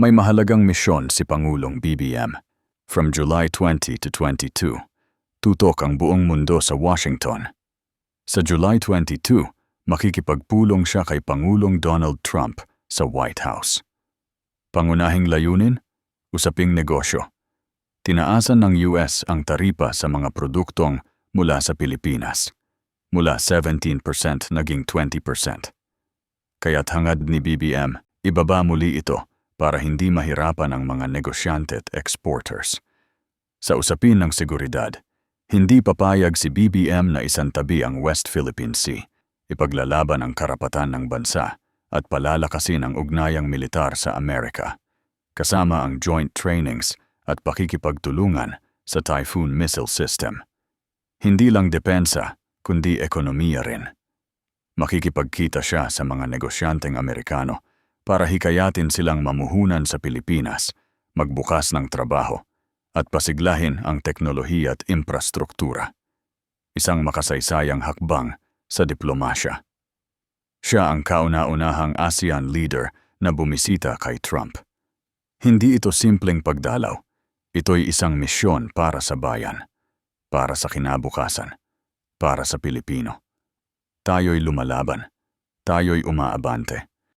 May mahalagang misyon si Pangulong BBM. From July 20 to 22, tutok ang buong mundo sa Washington. Sa July 22, makikipagpulong siya kay Pangulong Donald Trump sa White House. Pangunahing layunin? Usaping negosyo. Tinaasan ng US ang taripa sa mga produktong mula sa Pilipinas. Mula 17% naging 20%. Kaya't hangad ni BBM, ibaba muli ito para hindi mahirapan ang mga negosyante at exporters. Sa usapin ng seguridad, hindi papayag si BBM na isantabi ang West Philippine Sea, ipaglalaban ang karapatan ng bansa at palalakasin ang ugnayang militar sa Amerika, kasama ang joint trainings at pakikipagtulungan sa Typhoon Missile System. Hindi lang depensa, kundi ekonomiya rin. Makikipagkita siya sa mga negosyanteng Amerikano para hikayatin silang mamuhunan sa Pilipinas, magbukas ng trabaho, at pasiglahin ang teknolohiya at infrastruktura. Isang makasaysayang hakbang sa diplomasya. Siya ang kauna-unahang ASEAN leader na bumisita kay Trump. Hindi ito simpleng pagdalaw. Ito'y isang misyon para sa bayan, para sa kinabukasan, para sa Pilipino. Tayo'y lumalaban. Tayo'y umaabante.